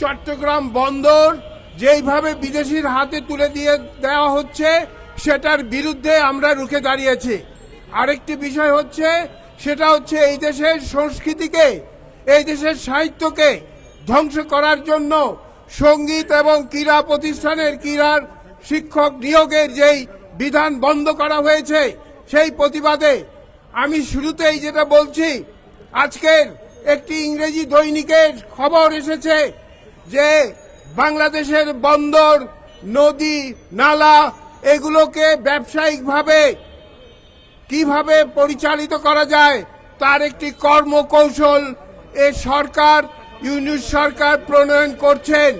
চট্টগ্রাম বন্দর যেইভাবে বিদেশির হাতে তুলে দিয়ে দেওয়া হচ্ছে, সেটার বিরুদ্ধে আমরা রুখে দাঁড়িয়েছি। আরেকটি বিষয় হচ্ছে, সেটা হচ্ছে এই দেশের সংস্কৃতিকে, এই দেশের সাহিত্যকে ধ্বংস করার জন্য সংগীত এবং ক্রীড়া প্রতিষ্ঠানের ক্রীড়ার শিক্ষক নিয়োগের যেই বিধান বন্ধ করা হয়েছে, সেই প্রতিবাদে আমি শুরুতেই যেটা বলছি, আজকের একটি ইংরেজি দৈনিকের খবর এসেছে যে বাংলাদেশের বন্দর, নদী, নালা, এগুলোকে ব্যবসায়িকভাবে কীভাবে পরিচালিত করা যায়, তার একটি কর্মকৌশল এ সরকার, ইউনিট সরকার প্রণয়ন করছেন,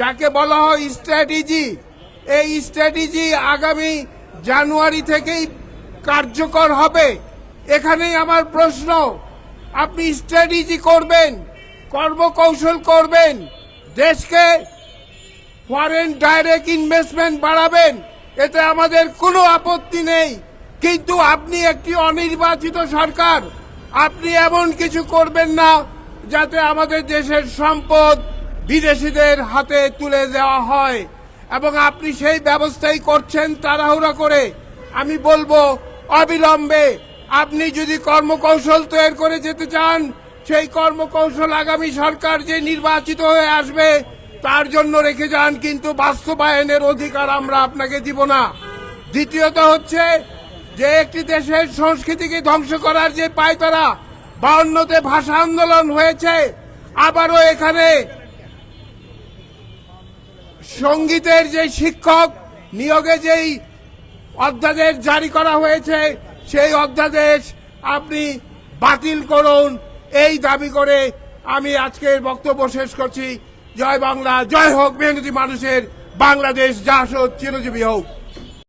যাকে বলা হয় স্ট্র্যাটেজি। এই স্ট্র্যাটেজি আগামী জানুয়ারি থেকেই কার্যকর হবে। এখানেই আমার প্রশ্ন, আপনি স্ট্র্যাটেজি করবেন, কর্মকৌশল করবেন দেশকে ফরেন ডাইরেক্ট ইনভেস্টমেন্ট বাড়াবেন, এতে আমাদের কোনো আপত্তি নেই। কিন্তু আপনি একটি অনির্বাচিত সরকার, আপনি এমন কিছু করবেন না যাতে আমাদের দেশের সম্পদ বিদেশিদের হাতে তুলে দেওয়া হয়। এবং আপনি সেই ব্যবস্থাই করছেন তাড়াহুড়া করে। আমি বলব, অবিলম্বে আপনি যদি কর্মকৌশল তৈরি করে যেতে চান সেই কর্মকৌশল আগামী সরকার যে নির্বাচিত হয়ে আসবে, তার জন্য রেখে যান, কিন্তু বাস্তবায়নের অধিকার আমরা আপনাকে দিব না। দ্বিতীয়ত হচ্ছে যে একটি দেশের সংস্কৃতিকে ধ্বংস করার যে পায়তারা, বাউন্নতে ভাষা আন্দোলন হয়েছে, আবারও এখানে সঙ্গীতের যে শিক্ষক নিয়োগে যেই অধ্যাদেশ জারি করা হয়েছে, সেই অধ্যাদেশ আপনি বাতিল করুন। এই দাবি করে আমি আজকের বক্তব্য শেষ করছি। জয় বাংলা, জয় হোক, মেহনতি মানুষের বাংলাদেশ, যা হোক চিরজীবী হোক।